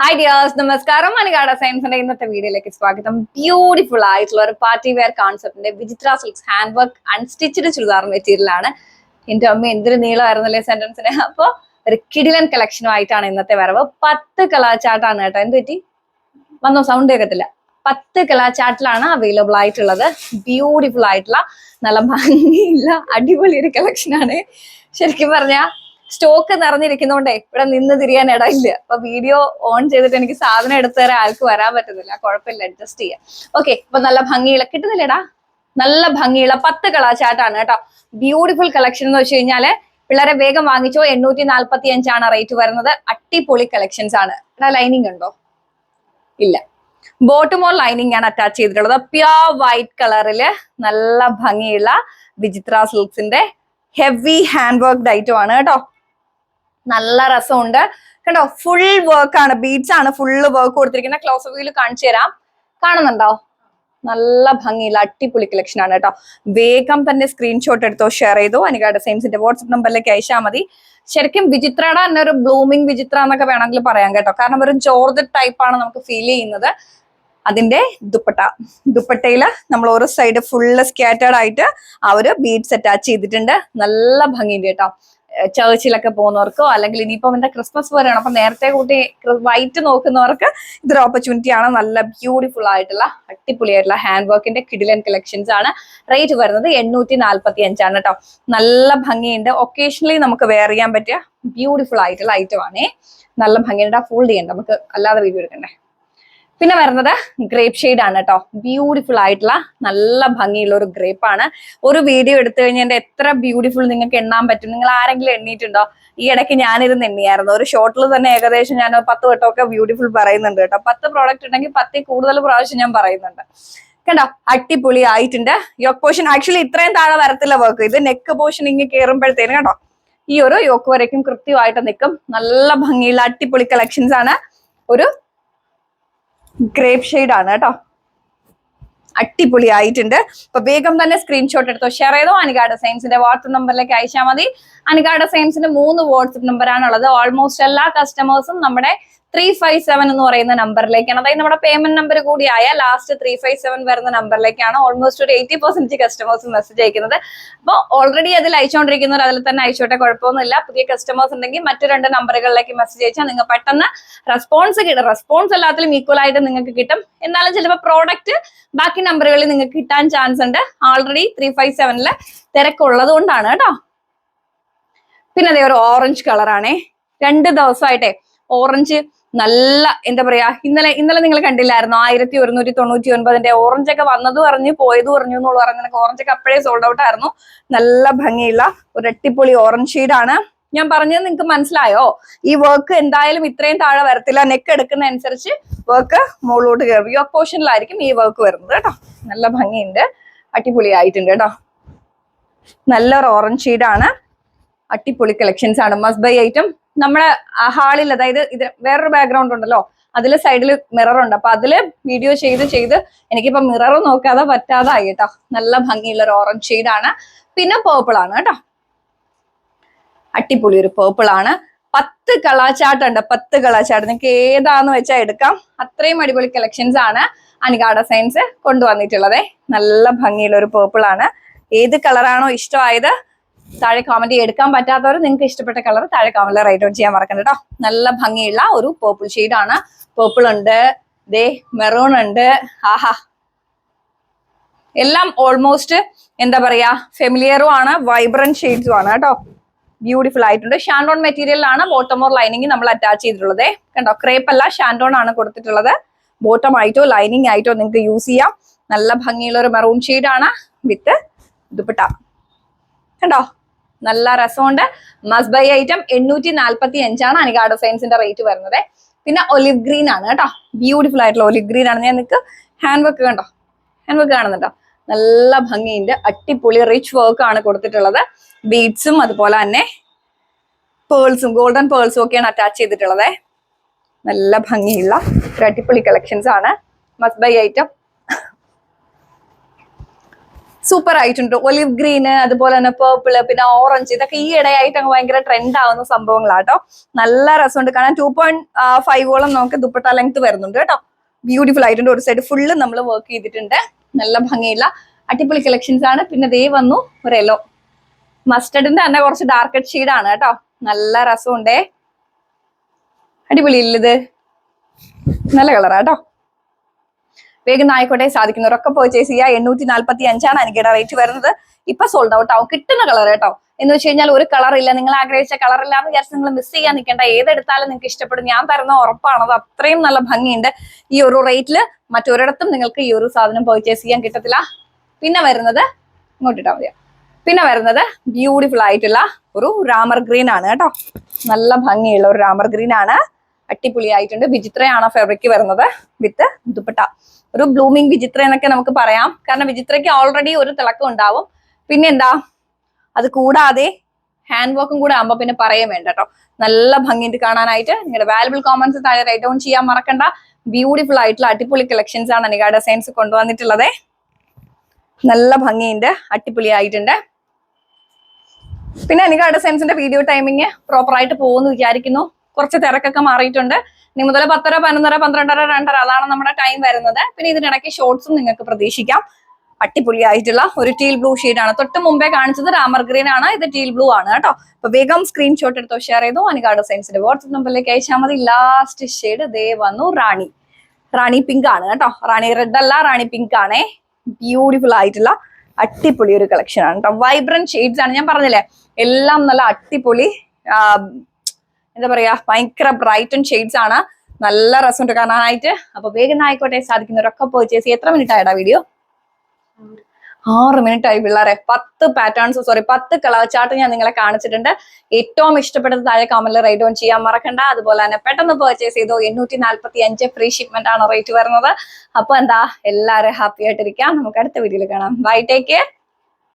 Hi dears നമസ്കാരം. മണികാട സയൻസിന്റെ ഇന്നത്തെ വീഡിയോയിലേക്ക് സ്വാഗതം. ബ്യൂട്ടിഫുൾ ആയിട്ടുള്ള ഒരു party wear കോൺസെപ്റ്റിന്റെ Vichitra silks hand work unstitched churidar material ആണ്. എന്റെ അമ്മ എന്തൊരു നീളമായിരുന്നല്ലേ സെന്റൻസിന് അപ്പൊ ഒരു കിടിലൻ കളക്ഷനുമായിട്ടാണ് ഇന്നത്തെ വരവ്. പത്ത് കലാചാട്ടാണ് കേട്ടോ. എന്ത് പറ്റി? വന്നോ? സൗണ്ട് കേൾക്കത്തില്ല പത്ത് കലാചാട്ടിലാണ് അവൈലബിൾ ആയിട്ടുള്ളത്. ബ്യൂട്ടിഫുൾ ആയിട്ടുള്ള നല്ല ഭംഗിയുള്ള അടിപൊളി ഒരു കളക്ഷനാണ് ശരിക്കും പറഞ്ഞാ സ്റ്റോക്ക് നിറഞ്ഞിരിക്കുന്നോണ്ടേ ഇവിടെ നിന്ന് തിരിയാൻ ഇടയില്ല. അപ്പൊ വീഡിയോ ഓൺ ചെയ്തിട്ട് എനിക്ക് സാധനം എടുത്തു തരാൻ ആൾക്ക് വരാൻ പറ്റുന്നില്ല. കുഴപ്പമില്ല അഡ്ജസ്റ്റ് ചെയ്യാം. ഓക്കെ അപ്പൊ നല്ല ഭംഗിയുള്ള കിട്ടുന്നില്ലേടാ? നല്ല ഭംഗിയുള്ള പത്ത് കളാച്ചാട്ടാണ് കേട്ടോ. ബ്യൂട്ടിഫുൾ കളക്ഷൻ എന്ന് വെച്ച് കഴിഞ്ഞാൽ പിള്ളേരെ വേഗം വാങ്ങിച്ചോ. എണ്ണൂറ്റി നാല്പത്തി അഞ്ചാണ് റേറ്റ് വരുന്നത്. അട്ടിപൊളി കളക്ഷൻസ് ആണ്. എടാ ലൈനിങ് ഉണ്ടോ? ഇല്ല. ബോട്ടുമോൾ ലൈനിങ് ആണ് അറ്റാച്ച് ചെയ്തിട്ടുള്ളത്. പ്യോർ വൈറ്റ് കളറിൽ നല്ല ഭംഗിയുള്ള വിചിത്ര സിൽക്സിന്റെ ഹെവി ഹാൻഡ് വർക്ക്ഡ് ഐറ്റം ആണ് കേട്ടോ. നല്ല രസമുണ്ട്. കണ്ടോ ഫുൾ വർക്ക് ആണ്. ബീഡ്സ് ആണ് ഫുള്ള് വർക്ക് കൊടുത്തിരിക്കുന്നത്. ക്ലോസ് വ്യൂ കാണിച്ചു തരാം. കാണുന്നുണ്ടോ? നല്ല ഭംഗിയുള്ള അടിപൊളി കളക്ഷൻ ആണ് കേട്ടോ. വേഗം തന്നെ സ്ക്രീൻഷോട്ട് എടുത്തോ ഷെയർ ചെയ്തോ. അനിക ഡിസൈൻസിന്റെ വാട്സ്ആപ്പ് നമ്പറിലേക്ക് അയച്ചാൽ മതി. ശരിക്കും വിചിത്രയുടെ തന്നെ ഒരു ബ്ലൂമിംഗ് വിചിത്ര എന്നൊക്കെ വേണമെങ്കിൽ പറയാം കേട്ടോ. കാരണം ഒരു ജോർജ് ടൈപ്പ് ആണ് നമുക്ക് ഫീൽ ചെയ്യുന്നത്. അതിന്റെ ദുപ്പട്ട ദുപ്പട്ടയിൽ നമ്മൾ ഓരോ സൈഡ് ഫുള്ള് സ്കാറ്റേഡ് ആയിട്ട് ആ ഒരു ബീഡ്സ് അറ്റാച്ച് ചെയ്തിട്ടുണ്ട്. നല്ല ഭംഗിയുണ്ട് കേട്ടോ. ചേർച്ചിലൊക്കെ പോകുന്നവർക്കോ അല്ലെങ്കിൽ ഇനിയിപ്പം എന്താ ക്രിസ്മസ് വരെയാണ് അപ്പൊ നേരത്തെ കൂട്ടി വൈറ്റ് നോക്കുന്നവർക്ക് ഇതൊരു ഓപ്പർച്യൂണിറ്റി ആണ്. നല്ല ബ്യൂട്ടിഫുൾ ആയിട്ടുള്ള അടിപൊളിയായിട്ടുള്ള ഹാൻഡ് വർക്കിന്റെ കിഡിലൻ കളക്ഷൻസ് ആണ്. റേറ്റ് വരുന്നത് എണ്ണൂറ്റി നാല്പത്തി അഞ്ചാണ് കേട്ടോ നല്ല ഭംഗിയുണ്ട്. ഒക്കേഷണലി നമുക്ക് വെയർ ചെയ്യാൻ പറ്റിയ ബ്യൂട്ടിഫുൾ ആയിട്ടുള്ള ഐറ്റം ആണേ. നല്ല ഭംഗിയുണ്ട്. ഫോൾഡ് ചെയ്യണ്ട. നമുക്ക് അല്ലാതെ വീഡിയോ എടുക്കണ്ടേ. പിന്നെ വരുന്നത് ഗ്രേപ്പ് ഷെയ്ഡ് ആണ് കേട്ടോ ബ്യൂട്ടിഫുൾ ആയിട്ടുള്ള നല്ല ഭംഗിയുള്ള ഒരു ഗ്രേപ്പ് ആണ്. ഒരു വീഡിയോ എടുത്തു കഴിഞ്ഞാൽ എത്ര ബ്യൂട്ടിഫുൾ നിങ്ങൾക്ക് എണ്ണാൻ പറ്റും. നിങ്ങൾ ആരെങ്കിലും എണ്ണിയിട്ടുണ്ടോ ഈ ഇടയ്ക്ക് ഞാനിരുന്ന് എണ്ണിയായിരുന്നു. ഒരു ഷോട്ടിൽ തന്നെ ഏകദേശം ഞാൻ പത്ത് വട്ടമൊക്കെ ബ്യൂട്ടിഫുൾ പറയുന്നുണ്ട് കേട്ടോ പത്ത് പ്രോഡക്റ്റ് ഉണ്ടെങ്കിൽ പത്തിൽ കൂടുതൽ പ്രാവശ്യം ഞാൻ പറയുന്നുണ്ട്. കണ്ടോ? അടിപൊളി ആയിട്ടുണ്ട് യോക്ക് പോഷൻ ആക്ച്വലി ഇത്രയും താഴെ വരത്തില്ല വർക്ക് ഇത് നെക്ക് പോഷൻ ഇങ്ങനെ കയറുമ്പോഴത്തേനും കണ്ടോ? ഈ ഒരു യോക്ക് വരയ്ക്കും കൃത്യമായിട്ട് നിൽക്കും നല്ല ഭംഗിയുള്ള അടിപൊളി കളക്ഷൻസ് ആണ്. ഒരു ഗ്രേപ്പ് ആണ് കേട്ടോ. അടിപൊളി ആയിട്ടുണ്ട് അപ്പൊ വേഗം തന്നെ സ്ക്രീൻഷോട്ട് എടുത്തോ. ഷെയർ ചെയ്തോ. അനിക സയൻസിന്റെ വാട്സപ്പ് നമ്പറിലേക്ക് അയച്ചാൽ മതി. അനിക ഡിസൈൻസിന്റെ മൂന്ന് വാട്സപ്പ് നമ്പറാണുള്ളത് ഓൾമോസ്റ്റ് എല്ലാ കസ്റ്റമേഴ്സും നമ്മുടെ ത്രീ ഫൈവ് സെവൻ എന്ന് പറയുന്ന നമ്പറിലേക്കാണ് അതായത് നമ്മുടെ പേയ്മെന്റ് നമ്പർ കൂടിയായ ലാസ്റ്റ് ത്രീ ഫൈവ് സെവൻ വരുന്ന നമ്പറിലേക്കാണ് ഓൾമോസ്റ്റ് ഒരു എയ്റ്റി പെർസെന്റ് കസ്റ്റമേഴ്സ് മെസ്സേജ് അയക്കുന്നത്. അപ്പോൾ ഓൾറെഡി അതിൽ അയച്ചുകൊണ്ടിരിക്കുന്നവർ അതിൽ തന്നെ അയച്ചോട്ടെ കുഴപ്പമൊന്നുമില്ല. പുതിയ കസ്റ്റമേഴ്സ് ഉണ്ടെങ്കിൽ മറ്റു രണ്ട് നമ്പറുകളിലേക്ക് മെസ്സേജ് അയച്ചാൽ നിങ്ങൾ പെട്ടെന്ന് റെസ്പോൺസ് കിട്ടും. റെസ്പോൺസ് എല്ലാത്തിലും ഈക്വൽ ആയിട്ട് നിങ്ങൾക്ക് കിട്ടും. എന്നാലും ചിലപ്പോൾ പ്രോഡക്റ്റ് ബാക്കി നമ്പറുകളിൽ നിങ്ങൾക്ക് കിട്ടാൻ ചാൻസ് ഉണ്ട്. ഓൾറെഡി ത്രീ ഫൈവ് സെവനിൽ തിരക്കുള്ളത് കൊണ്ടാണ് കേട്ടോ. പിന്നെ അതേ ഒരു ഓറഞ്ച് കളറാണേ രണ്ട് ദിവസമായിട്ടെ. ഓറഞ്ച് നല്ല എന്താ പറയാ ഇന്നലെ ഇന്നലെ നിങ്ങൾ കണ്ടില്ലായിരുന്നു? ആയിരത്തി ഒരുന്നൂറ്റി തൊണ്ണൂറ്റി ഒൻപതിന്റെ ഓറഞ്ച് ഒക്കെ വന്നത് പറഞ്ഞു പോയത് പറഞ്ഞു എന്നുള്ള പറഞ്ഞു ഓറഞ്ച് ഒക്കെ അപ്പോഴേ സോൾഡ് ഔട്ട് ആയിരുന്നു. നല്ല ഭംഗിയുള്ള ഒരു അട്ടിപ്പൊളി ഓറഞ്ച് ഷെയ്ഡാണ് ഞാൻ പറഞ്ഞത് നിങ്ങൾക്ക് മനസ്സിലായോ? ഈ വർക്ക് എന്തായാലും ഇത്രയും താഴെ വരത്തില്ല. നെക്ക് എടുക്കുന്ന അനുസരിച്ച് വർക്ക് മുകളിലോട്ട് കയറും. യോ പോർഷനിലായിരിക്കും ഈ വർക്ക് വരുന്നത് കേട്ടോ. നല്ല ഭംഗിയുണ്ട്. അടിപൊളി ആയിട്ടുണ്ട് കേട്ടോ. നല്ലൊരു ഓറഞ്ച് ഷെയ്ഡാണ് അടിപൊളി കളക്ഷൻസ് ആണ്. മസ്റ്റ് ബൈ ഐറ്റം നമ്മുടെ ഹാളിൽ അതായത് ഇത് വേറൊരു ബാക്ക്ഗ്രൗണ്ട് ഉണ്ടല്ലോ. അതിൽ സൈഡിൽ മിറർ ഉണ്ട്. അപ്പൊ അതിൽ വീഡിയോ ചെയ്ത് ചെയ്ത് എനിക്കിപ്പോ മിറർ നോക്കാതെ പറ്റാതായി കേട്ടോ. നല്ല ഭംഗിയുള്ള ഒരു ഓറഞ്ച് ഷെയ്ഡാണ് പിന്നെ പേർപ്പിൾ ആണ് കേട്ടോ. അടിപൊളി ഒരു പേർപ്പിൾ ആണ്. പത്ത് കളാച്ചാട്ട് ഉണ്ട്. പത്ത് കളാച്ചാട്ട് നിങ്ങൾക്ക് ഏതാന്ന് വെച്ചാൽ എടുക്കാം. അത്രയും അടിപൊളി കളക്ഷൻസ് ആണ് അനികാട സയൻസ് കൊണ്ടുവന്നിട്ടുള്ളത്. നല്ല ഭംഗിയുള്ള ഒരു പേർപ്പിൾ ആണ്. ഏത് കളറാണോ ഇഷ്ടമായത് താഴെ കോമന്റ് എടുക്കാൻ പറ്റാത്തവർ നിങ്ങൾക്ക് ഇഷ്ടപ്പെട്ട കളർ താഴെ കോമന്റ് റൈറ്റ് ഔട്ട് ചെയ്യാൻ മറക്കണ്ട കേട്ടോ നല്ല ഭംഗിയുള്ള ഒരു പേർപ്പിൾ ആണ്. പേർപ്പിൾ ഉണ്ട്. ദേ മെറൂൺ ഉണ്ട്. ആഹാ. എല്ലാം ഓൾമോസ്റ്റ് എന്താ പറയാ ഫെമിലിയറും ആണ് വൈബ്രന്റ് ഷെയ്ഡ്സും ആണ് കേട്ടോ ബ്യൂട്ടിഫുൾ ആയിട്ടുണ്ട്. ഷാൻഡോൺ മെറ്റീരിയലാണ് ബോട്ടമോർ ലൈനിങ് നമ്മൾ അറ്റാച്ച് ചെയ്തിട്ടുള്ളത്. കണ്ടോ? ക്രേപ്പ് അല്ല ഷാൻഡോൺ ആണ് കൊടുത്തിട്ടുള്ളത്. ബോട്ടം ആയിട്ടോ ലൈനിങ് ആയിട്ടോ നിങ്ങൾക്ക് യൂസ് ചെയ്യാം. നല്ല ഭംഗിയുള്ള ഒരു മെറൂൺ ആണ് വിത്ത് ദുപ്പട്ട. കണ്ടോ? നല്ല രസമുണ്ട്. മസ് ബൈ ഐറ്റം എണ്ണൂറ്റി നാല്പത്തി അഞ്ചാണ് അനികാ സയൻസിന്റെ റേറ്റ് വരുന്നത്. പിന്നെ ഒലിവ് ഗ്രീൻ ആണ് കേട്ടോ. ബ്യൂട്ടിഫുൾ ആയിട്ടുള്ള ഒലിവ് ഗ്രീൻ ആണ്. ഞാൻ നിങ്ങൾക്ക് ഹാൻഡ് വർക്ക് കണ്ടോ? ഹാൻഡ് വർക്ക് കാണുന്നുണ്ടോ? നല്ല ഭംഗിയുണ്ട്. അടിപൊളി റിച്ച് വർക്ക് ആണ് കൊടുത്തിട്ടുള്ളത്. ബീഡ്സും അതുപോലെ തന്നെ പേൾസും ഗോൾഡൻ പേൾസും ഒക്കെയാണ് അറ്റാച്ച് ചെയ്തിട്ടുള്ളത്. നല്ല ഭംഗിയുള്ള അടിപൊളി കളക്ഷൻസ് ആണ്. മസ് ബൈ ഐറ്റം സൂപ്പർ ആയിട്ടുണ്ട്. ഒലിവ് ഗ്രീന് അതുപോലെ തന്നെ പേർപ്പിൾ പിന്നെ ഓറഞ്ച് ഇതൊക്കെ ഈ ഇടയായിട്ട് അങ്ങ് ഭയങ്കര ട്രെൻഡ് ആവുന്ന സംഭവങ്ങളാട്ടോ. നല്ല രസമുണ്ട്. കാരണം ടു പോയിന്റ് ഫൈവോളം നമുക്ക് ദുപ്പട്ട ലെങ്ത് വരുന്നുണ്ട് കേട്ടോ. ബ്യൂട്ടിഫുൾ ആയിട്ടുണ്ട്. ഒരു സൈഡ് ഫുള്ള് നമ്മൾ വർക്ക് ചെയ്തിട്ടുണ്ട്. നല്ല ഭംഗിയുള്ള അടിപൊളി കളക്ഷൻസ് ആണ്. പിന്നെ ദേ വന്നു ഒരു യെല്ലോ മസ്റ്റർഡിന്റെ തന്നെ കുറച്ച് ഡാർക്ക് ഷെയ്ഡ് ആണ് കേട്ടോ. നല്ല രസമുണ്ടേ. അടിപൊളി ഇല്ലത് നല്ല കളറാ കേട്ടോ. വേഗം ആയിക്കോട്ടെ സാധിക്കുന്നവരൊക്കെ പർച്ചേസ് ചെയ്യുക. എണ്ണൂറ്റി നാല്പത്തി അഞ്ചാണ് എനിക്കിടെ റേറ്റ് വരുന്നത്. ഇപ്പൊ സോൾഡ് ഔട്ട് ആവും. കിട്ടുന്ന കളർ കേട്ടോ. എന്ന് വെച്ച് കഴിഞ്ഞാൽ ഒരു കളർ ഇല്ല. നിങ്ങൾ ആഗ്രഹിച്ച കളർ ഇല്ലാന്ന് വിചാരിച്ച് നിങ്ങൾ മിസ് ചെയ്യാൻ നിൽക്കേണ്ട. ഏതെടുത്താലും നിങ്ങൾക്ക് ഇഷ്ടപ്പെടും. ഞാൻ തരുന്ന ഉറപ്പാണ്. അത് അത്രയും നല്ല ഭംഗിയുണ്ട്. ഈ ഒരു റേറ്റിൽ മറ്റൊരിടത്തും നിങ്ങൾക്ക് ഈ ഒരു സാധനം പർച്ചേസ് ചെയ്യാൻ കിട്ടത്തില്ല. പിന്നെ വരുന്നത് ഇങ്ങോട്ടിട്ടാ മതിയോ? പിന്നെ വരുന്നത് ബ്യൂട്ടിഫുൾ ആയിട്ടുള്ള ഒരു രാമർ ഗ്രീൻ ആണ് കേട്ടോ. നല്ല ഭംഗിയുള്ള ഒരു രാമർ ഗ്രീൻ ആണ്. അടിപൊളിയായിട്ടുണ്ട്. വിചിത്രയാണ് ഫാബ്രിക് വരുന്നത്? വിത്ത് ദുപ്പട്ട. ഒരു ബ്ലൂമിങ് വിചിത്ര എന്നൊക്കെ നമുക്ക് പറയാം. കാരണം വിചിത്രയ്ക്ക് ഓൾറെഡി ഒരു തിളക്കം ഉണ്ടാവും. പിന്നെ എന്താ? അത് കൂടാതെ ഹാൻഡ് വർക്കും കൂടെ ആകുമ്പോൾ പിന്നെ പറയാൻ വേണ്ട കേട്ടോ. നല്ല ഭംഗിയുണ്ട് കാണാനായിട്ട്. നിങ്ങളുടെ വാലുബിൾ കോമൻസ് താഴെ റൈറ്റ് ഡൗൺ ചെയ്യാൻ മറക്കണ്ട. ബ്യൂട്ടിഫുൾ ആയിട്ടുള്ള അടിപൊളി കളക്ഷൻസ് ആണ് നിക ഡിസൈൻസ് കൊണ്ടുവന്നിട്ടുള്ളത്. നല്ല ഭംഗിയുണ്ട്. അടിപൊളി ആയിട്ടുണ്ട് പിന്നെ നിക ഡിസൈൻസിന്റെ വീഡിയോ ടൈമിങ് പ്രോപ്പറായിട്ട് പോകുമെന്ന് വിചാരിക്കുന്നു. കുറച്ച് തിരക്കൊക്കെ മാറിയിട്ടുണ്ട്. ഇനി മുതൽ പത്തര പതിനൊന്നര പന്ത്രണ്ടര രണ്ടര അതാണ് നമ്മുടെ ടൈം വരുന്നത്. പിന്നെ ഇതിനിടയ്ക്ക് ഷോർട്സും നിങ്ങൾക്ക് പ്രതീക്ഷിക്കാം. അടിപൊളിയായിട്ടുള്ള ഒരു ടീൽ ബ്ലൂ ആണ്. തൊട്ട് മുമ്പേ കാണിച്ചത് രാമർ ഗ്രീൻ ആണ്. ഇത് ടീൽ ബ്ലൂ ആണ് കേട്ടോ. അപ്പൊ വേഗം സ്ക്രീൻഷോട്ട് എടുത്തോ ഷെയർ ചെയ്തു. അനുകാട് സയൻസിന്റെ വാട്സപ്പ് നമ്പറിലേക്ക് അയച്ചാൽ മതി. ലാസ്റ്റ് ഷെയ്ഡ് ദേ വന്നു റാണി. റാണി പിങ്ക് ആണ് കേട്ടോ. റാണി റെഡ് അല്ല റാണി പിങ്ക് ആണേ. ബ്യൂട്ടിഫുൾ ആയിട്ടുള്ള അടിപൊളി ഒരു കളക്ഷൻ ആണ് കേട്ടോ. വൈബ്രന്റ് ഷെയ്ഡ്സ് ആണ്. ഞാൻ പറഞ്ഞില്ലേ? എല്ലാം നല്ല അടിപൊളി ആ, എന്താ പറയാ ഭയങ്കര ബ്രൈറ്റ് ആൻഡ് ഷെയ്ഡ്സ് ആണ്. നല്ല രസമുണ്ട് കാണാനായിട്ട്. അപ്പൊ വേഗം ആയിക്കോട്ടെ സാധിക്കുന്നവരൊക്കെ പർച്ചേസ് ചെയ്യും. എത്ര മിനിറ്റ് ആയടാ വീഡിയോ ആറ് മിനിറ്റ് ആയി പിള്ളേരെ. പത്ത് പാറ്റേൺസ് സോറി പത്ത് കളർ ചാർട്ട് ഞാൻ നിങ്ങളെ കാണിച്ചിട്ടുണ്ട്. ഏറ്റവും ഇഷ്ടപ്പെട്ടത് താഴെ കമന്റിൽ റേറ്റ് ഓൺ ചെയ്യാൻ മറക്കണ്ട. അതുപോലെ തന്നെ പെട്ടെന്ന് പർച്ചേസ് ചെയ്തോ എണ്ണൂറ്റി നാല്പത്തി അഞ്ച് ഫ്രീ ഷിപ്മെന്റ് ആണ് റേറ്റ് വരുന്നത്. അപ്പൊ എന്താ എല്ലാവരും ഹാപ്പി ആയിട്ടിരിക്കാം. നമുക്ക് അടുത്ത വീഡിയോയിൽ കാണാം. Bye take care